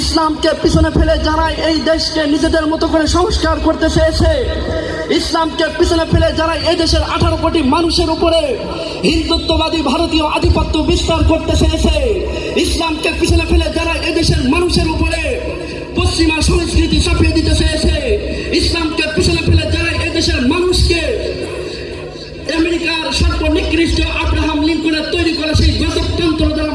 ইসলামকে পিছনে ফেলে যারা এই দেশকে নিজেদের মতো করে সংস্কার করতে চেয়েছে, ইসলামকে পিছনে ফেলে যারা এই দেশের আঠারো কোটি মানুষের উপরে হিন্দুত্ববাদী ভারতীয় আধিপত্য বিস্তার করতে চেয়েছে, ইসলামকে পিছনে ফেলে যারা দেশের মানুষের উপরে পশ্চিমা সংস্কৃতি চাপিয়ে দিতে চেয়েছে, ইসলামকে পিছনে ফেলে যারা দেশের মানুষকে আমেরিকার সর্বনিকৃষ্ট আব্রাহাম লিঙ্কনের তৈরি করা সেই দ্বারা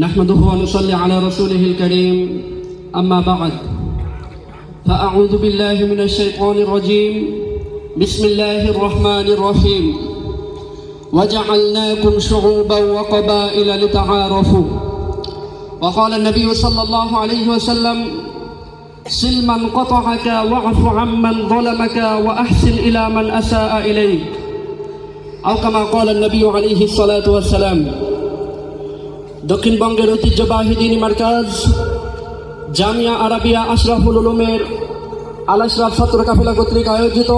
نحمده ونصلي على رسوله الكريم. أما بعد فأعوذ بالله من الشيطان الرجيم. بسم الله الرحمن الرحيم. وجعلناكم شعوبا وقبائل لتعارفوا. وقال النبي صلى الله عليه وسلم سل من قطعك واعف عمن ظلمك وأحسن إلى من أساء إليك. أو كما قال النبي عليه الصلاة والسلام দক্ষিণবঙ্গের ঐতিহ্যবাহী দিনী মার্কাজ, জামিয়া আরাবিয়া আশরাফুল উলুমের আল আশরাফ ছাত্র কাফেলা কর্তৃক আয়োজিত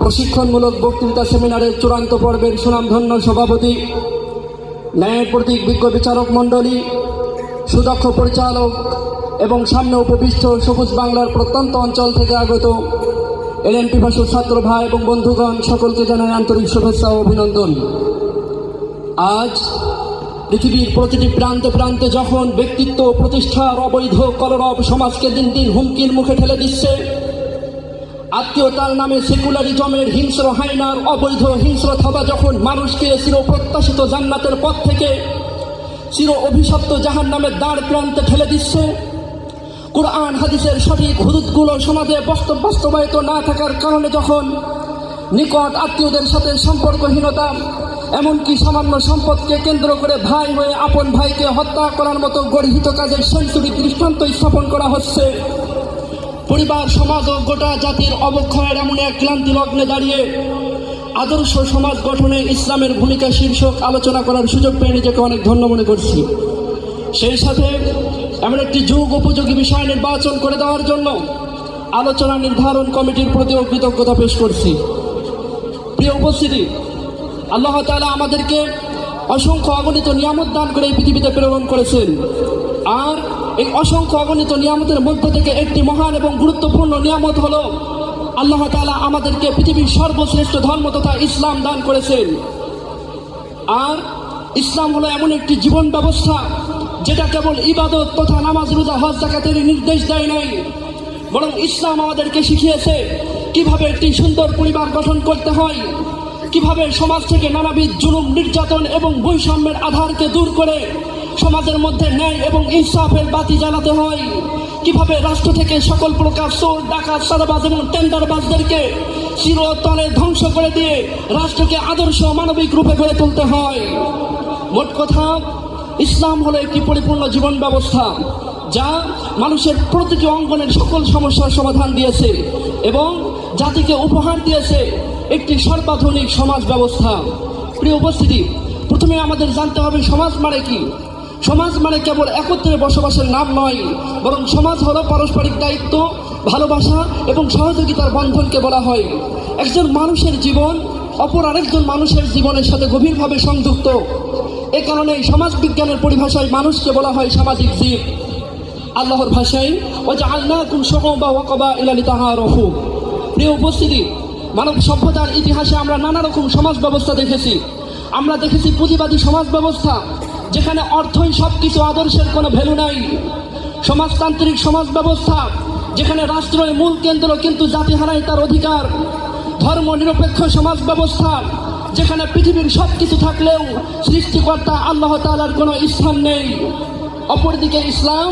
প্রশিক্ষণমূলক বক্তৃতা সেমিনারের চূড়ান্ত পর্বের সুনামধন্য সভাপতি, ন্যায়ের প্রতীক বিজ্ঞ বিচারক মণ্ডলী, সুদক্ষ পরিচালক এবং সামনে উপবিষ্ট সবুজ বাংলার প্রত্যন্ত অঞ্চল থেকে আগত এলএনপি ভাষুর ছাত্র ভাই এবং বন্ধুগণ, সকলকে জানাই আন্তরিক শুভেচ্ছা ও অভিনন্দন। আজ পৃথিবীর প্রতিটি প্রান্তে প্রান্তে যখন ব্যক্তিত্ব প্রতিষ্ঠার অবৈধ কলরব সমাজকে দিন দিন হুমকির মুখে ঠেলে দিচ্ছে, আত্মীয়তার নামে সেকুলারিজমের হিংস্র হাইনার অবৈধ হিংস্র থাবা যখন মানুষকে চির প্রত্যাশিত জান্নাতের পথ থেকে, চির অভিশপ্ত জাহান নামের দ্বার প্রান্তে ঠেলে দিচ্ছে, কোরআন, হাদিসের সঠিক হুদুদগুলো সমাজে বাস্তব বাস্তবায়িত না থাকার কারণে যখন নিকট আত্মীয়দের সাথে সম্পর্কহীনতা এমনকি সামান্য সম্পদকে কেন্দ্র করে ভাই হয়ে আপন ভাইকে হত্যা করার মতো গর্হিত কাজের সেঞ্চুরি দৃষ্টান্ত স্থাপন করা হচ্ছে। পরিবার, সমাজ ও গোটা জাতির অবক্ষয়ের এমন এক ক্লান্তি লগ্নে দাঁড়িয়ে আদর্শ সমাজ গঠনে ইসলামের ভূমিকা শীর্ষক আলোচনা করার সুযোগ পেয়ে নিজেকে অনেক ধন্য মনে করছি। সেই সাথে এমন একটি যুগ উপযোগী বিষয় নির্বাচন করে দেওয়ার জন্য আলোচনা নির্ধারণ কমিটির প্রতিও কৃতজ্ঞতা পেশ করছি। প্রিয় উপস্থিতি আল্লাহ তালা আমাদেরকে অসংখ্য অগণিত নিয়ামত দান করে এই পৃথিবীতে প্রেরণ করেছেন। আর এই অসংখ্য অগণিত নিয়ামতের মধ্য থেকে একটি মহান এবং গুরুত্বপূর্ণ নিয়ামত হল, আল্লাহ তালা আমাদেরকে পৃথিবীর সর্বশ্রেষ্ঠ ধর্ম তথা ইসলাম দান করেছেন। আর ইসলাম হলো এমন একটি জীবন ব্যবস্থা, যেটা কেবল ইবাদত তথা নামাজ, রোজা, হজ জাকাতের নির্দেশ দেয় নাই, বরং ইসলাম আমাদেরকে শিখিয়েছে কীভাবে একটি সুন্দর পরিবার গঠন করতে হয় কীভাবে সমাজ থেকে নানাবিধ জুলুম, নির্যাতন এবং বৈষম্যের আধারকে দূর করে সমাজের মধ্যে ন্যায় এবং ইনসাফের বাতি জ্বালাতে হয়? কীভাবে রাষ্ট্র থেকে সকল প্রকার চোর, ডাকাত, সাদাবাজ এবং টেন্ডারবাজদেরকে চিরতলে ধ্বংস করে দিয়ে রাষ্ট্রকে আদর্শ মানবিক রূপে গড়ে তুলতে হয়? মোট কথা, ইসলাম হলো একটি পরিপূর্ণ জীবন ব্যবস্থা যা মানুষের প্রতিটি অঙ্গনের সকল সমস্যার সমাধান দিয়েছে এবং জাতিকে উপহার দিয়েছে। একটি সর্বাধুনিক সমাজ ব্যবস্থা। প্রিয় উপস্থিতি, প্রথমে আমাদের জানতে হবে সমাজ মানে কি? সমাজ মানে কেবল একত্রে বসবাসের নাম নয়, বরং সমাজ হল পারস্পরিক দায়িত্ব, ভালোবাসা এবং সহযোগিতার বন্ধনকে বলা হয়। একজন মানুষের জীবন অপর আরেকজন মানুষের জীবনের সাথে গভীরভাবে সংযুক্ত। এ কারণে সমাজ বিজ্ঞানের পরিভাষায় মানুষকে বলা হয় সামাজিক জীব। আল্লাহর ভাষায় ও যে আল্লাহ কুম বা ওয়াকবা ইলালি তাহারফু প্রিয় উপস্থিতি মানব সভ্যতার ইতিহাসে আমরা নানা রকম সমাজ ব্যবস্থা দেখেছি। আমরা দেখেছি পুঁজিবাদী সমাজ ব্যবস্থা, যেখানে অর্থই সব কিছু আদর্শের কোনো ভ্যালু নাই। সমাজতান্ত্রিক সমাজ ব্যবস্থা, যেখানে রাষ্ট্রের মূল কেন্দ্র, কিন্তু জাতি হারায় তার অধিকার। ধর্ম নিরপেক্ষ সমাজ ব্যবস্থা, যেখানে পৃথিবীর সব কিছু থাকলেও সৃষ্টিকর্তা আল্লাহ তালার কোনো স্থান নেই। অপরদিকে ইসলাম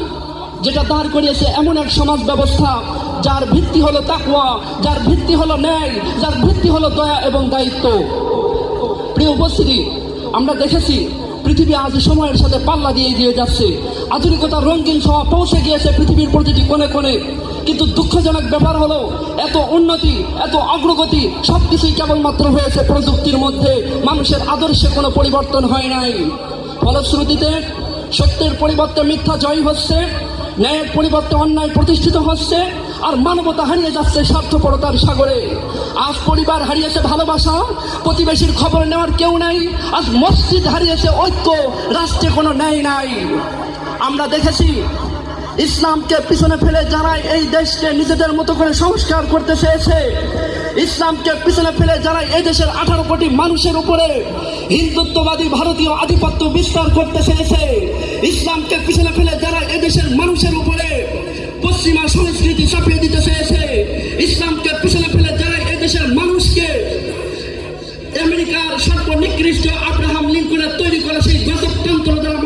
যেটা দাঁড় করিয়েছে এমন এক সমাজ ব্যবস্থা, যার ভিত্তি হলো তাকওয়া, যার ভিত্তি হলো ন্যায়, যার ভিত্তি হলো দয়া এবং দায়িত্ব। প্রিয় উপস্থিতি, আমরা দেখেছি পৃথিবী আজ সময়ের সাথে পাল্লা দিয়ে দিয়ে যাচ্ছে। আধুনিকতার রঙিন ছোঁয়া পৌঁছে গিয়েছে পৃথিবীর প্রতিটি কোণে কোণে। কিন্তু দুঃখজনক ব্যাপার হলো, এত উন্নতি, এত অগ্রগতি সব কিছুই কেবলমাত্র হয়েছে প্রযুক্তির মধ্যে। মানুষের আদর্শে কোনো পরিবর্তন হয় নাই। ফলশ্রুতিতে, সত্যের পরিবর্তে মিথ্যা জয় হচ্ছে ন্যায়ের পরিবর্তে অন্যায় প্রতিষ্ঠিত হচ্ছে আর মানবতা হারিয়ে যাচ্ছে স্বার্থপরতার সাগরে। আজ পরিবার হারিয়েছে ভালোবাসা, প্রতিবেশীর খবর নেওয়ার কেউ নাই, আজ মসজিদ হারিয়েছে ঐক্য, রাষ্ট্রে কোনো ন্যায় নাই। আমরা দেখেছি ইসলামকে পিছনে ফেলে যারা এই দেশকে নিজেদের মতো করে সংস্কার করতে চেয়েছে, ইসলামকে পিছনে ফেলে যারা এই দেশের আঠারো কোটি মানুষের উপরে হিন্দুত্ববাদী ভারতীয় আধিপত্য বিস্তার করতে চেয়েছে, ইসলামকে পিছনে ফেলে যারা এই দেশের মানুষের উপরে পশ্চিমা সংস্কৃতি চাপিয়ে দিতে চেয়েছে, ইসলামকে পিছনে ফেলে যারা এই দেশের মানুষকে আমেরিকার সর্বনিকৃষ্ট আব্রাহাম লিঙ্কনের তৈরি করা সেই দ্বারা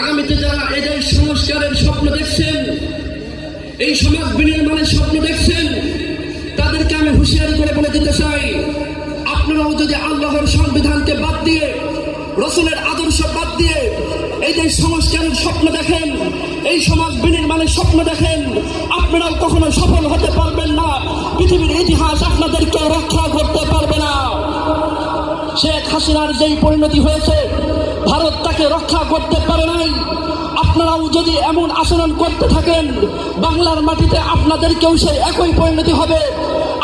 আগামীতে যারা এদের সংস্কারের স্বপ্ন দেখছেন, এই সমাজ বিনির্মাণের স্বপ্ন দেখছেন, তাদেরকে আমি হুঁশিয়ারি করে বলে দিতে চাই, আপনারাও যদি আল্লাহর সংবিধানকে বাদ দিয়ে, রসুলের আদর্শ বাদ দিয়ে এই যে সংস্কারের স্বপ্ন দেখেন, এই সমাজ বিনির্মাণের স্বপ্ন দেখেন, আপনারাও কখনো সফল হতে পারবেন না। পৃথিবীর ইতিহাস আপনাদেরকে রক্ষা করতে পারবে না। শেখ হাসিনার যেই পরিণতি হয়েছে, ভারত তাকে রক্ষা করতে পারে নাই। আপনারাও যদি এমন আচরণ করতে থাকেন, বাংলার মাটিতে আপনাদেরকেও সেই একই পরিণতি হবে।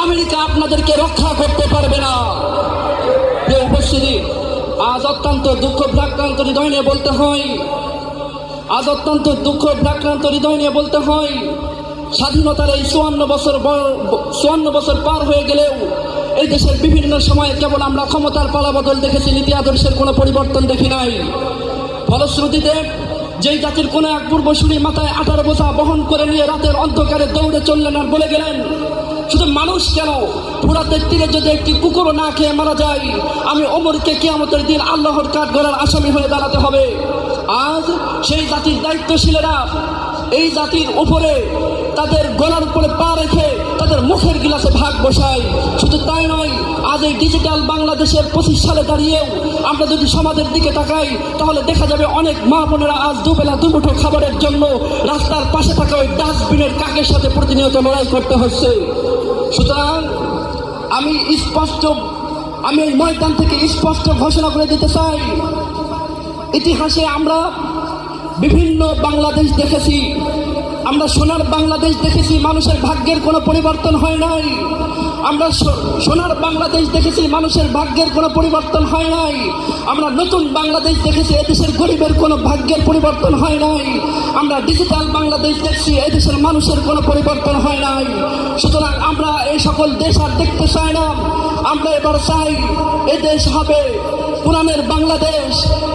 আমেরিকা আপনাদেরকে রক্ষা করতে পারবে না। উপস্থিতি, আজ অত্যন্ত দুঃখ ভ্রাক্রান্ত হৃদয় নিয়ে বলতে হয়, আজ অত্যন্ত দুঃখ ভ্রাক্রান্ত হৃদয় নিয়ে বলতে হয়, স্বাধীনতার এই চুয়ান্ন বছর চুয়ান্ন বছর পার হয়ে গেলেও এই দেশের বিভিন্ন সময়ে কেবল আমরা ক্ষমতার পালাবদল দেখেছি, নীতি আদর্শের কোনো পরিবর্তন দেখি নাই। ফলশ্রুতিতে, যেই জাতির কোনো এক পূর্বসূরি মাথায় আঠারো বোঝা বহন করে নিয়ে রাতের অন্ধকারে দৌড়ে চললেন আর বলে গেলেন, শুধু মানুষ কেন? ফুরাতের তীরে যদি একটি কুকুরও না খেয়ে মারা যায়, আমি ওমরকে কেয়ামতের দিন আল্লাহর কাঠ গড়ার আসামি হয়ে দাঁড়াতে হবে। আজ সেই জাতির দায়িত্বশীলেরা এই জাতির উপরে তাদের গলার উপরে পা রেখে তাদের মুখের গিলাসে ভাগ বসায়। শুধু তাই নয়, আজ এই ডিজিটাল বাংলাদেশের পঁচিশ সালে দাঁড়িয়েও আমরা যদি সমাজের দিকে তাকাই, তাহলে দেখা যাবে অনেক মা বোনেরা আজ দুবেলা দুমুঠো খাবারের জন্য রাস্তার পাশে থাকা ওই ডাস্টবিনের কাকের সাথে প্রতিনিয়ত লড়াই করতে হচ্ছে। সুতরাং আমি স্পষ্ট, আমি এই ময়দান থেকে স্পষ্ট ঘোষণা করে দিতে চাই ইতিহাসে আমরা বিভিন্ন বাংলাদেশ দেখেছি। আমরা সোনার বাংলাদেশ দেখেছি, মানুষের ভাগ্যের কোনো পরিবর্তন হয় নাই। আমরা সোনার বাংলাদেশ দেখেছি, মানুষের ভাগ্যের কোনো পরিবর্তন হয় নাই। আমরা নতুন বাংলাদেশ দেখেছি, এদেশের গরিবের কোনো ভাগ্যের পরিবর্তন হয় নাই। আমরা ডিজিটাল বাংলাদেশ দেখছি, এদেশের মানুষের কোনো পরিবর্তন হয় নাই। সুতরাং আমরা এই সকল দেশ আর দেখতে চাই না। আমরা এবার চাই, এ দেশ হবে কোরআনের বাংলাদেশ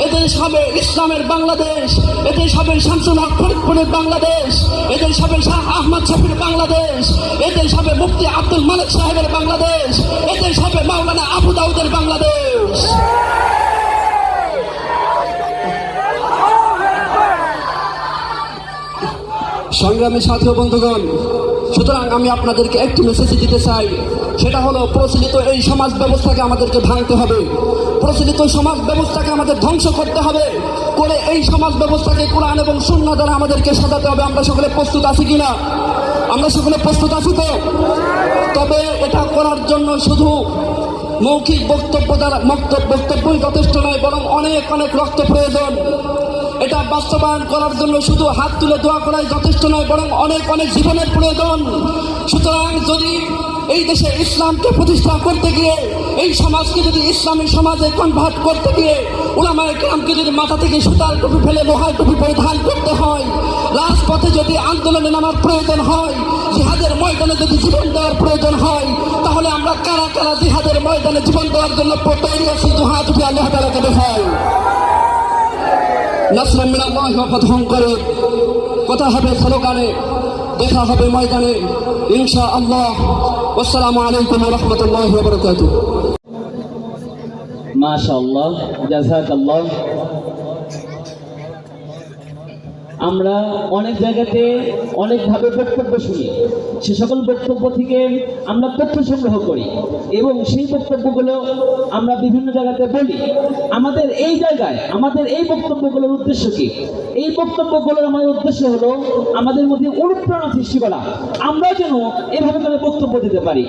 এদেশ হবে ইসলামের বাংলাদেশ এদেশ হবে শামসুল হক ফরিদপুরের বাংলাদেশ এদেশ হবে শাহ আহমদ শফির বাংলাদেশ এদেশ হবে মুফতি আব্দুল মালিক সাহেবের বাংলাদেশ এদেশ হবে মাওলানা আবু দাউদের বাংলাদেশ। সংগ্রামী সাথী বন্ধুগণ, সুতরাং আমি আপনাদেরকে একটি মেসেজ দিতে চাই। সেটা হলো প্রচলিত এই সমাজ ব্যবস্থাকে আমাদেরকে ভাঙতে হবে। প্রচলিত সমাজ ব্যবস্থাকে আমাদের ধ্বংস করতে হবে। করে এই সমাজ ব্যবস্থাকে কোরআন এবং শূন্য দ্বারা আমাদেরকে সাজাতে হবে। আমরা সকলে প্রস্তুত আছি কিনা? আমরা সকলে প্রস্তুত আছি তো? তবে এটা করার জন্য শুধু মৌখিক বক্তব্য দ্বারা বক্তব্য বক্তব্যই যথেষ্ট নয়, বরং অনেক অনেক রক্ত প্রয়োজন। এটা বাস্তবায়ন করার জন্য শুধু হাত তুলে দোয়া করাই যথেষ্ট নয়, বরং অনেক অনেক জীবনের প্রয়োজন। সুতরাং যদি এই দেশে ইসলামকে প্রতিষ্ঠা করতে গিয়ে, এই সমাজকে যদি ইসলামী সমাজে কনভার্ট করতে গিয়ে ওলামায় গ্রামকে যদি মাথা থেকে সুতার টুপি ফেলে, লোহার টুপি পরিধান করতে হয়, রাজপথে যদি আন্দোলনে নামার প্রয়োজন হয়, জিহাদের ময়দানে যদি জীবন দেওয়ার প্রয়োজন হয়, তাহলে আমরা কারা কারা জিহাদের ময়দানে জীবন দেওয়ার জন্য তৈরি আছি হাত উঠে আল্লাহ তালাকে দেখায়। নাসরাম মিনাল্লাহ করিব কথা হবে স্লোগানে, দেখা হবে ময়দানে ইনশা আল্লাহ আসসালামু আলাইকুম রাহমাতুল্লাহি ওয়া বারাকাতুহু। মাশাআল্লাহ জাযাকাল্লাহ। আমরা অনেক জায়গাতে অনেকভাবে বক্তব্য শুনি। সে সকল বক্তব্য থেকে আমরা তথ্য সংগ্রহ করি এবং সেই বক্তব্যগুলো আমরা বিভিন্ন জায়গাতে বলি। আমাদের এই জায়গায়, আমাদের এই বক্তব্যগুলোর উদ্দেশ্য কি? এই বক্তব্যগুলোর আমাদের উদ্দেশ্য হলো আমাদের মধ্যে অনুপ্রেরণা সৃষ্টি করা। আমরা যেন এভাবে করে বক্তব্য দিতে পারি।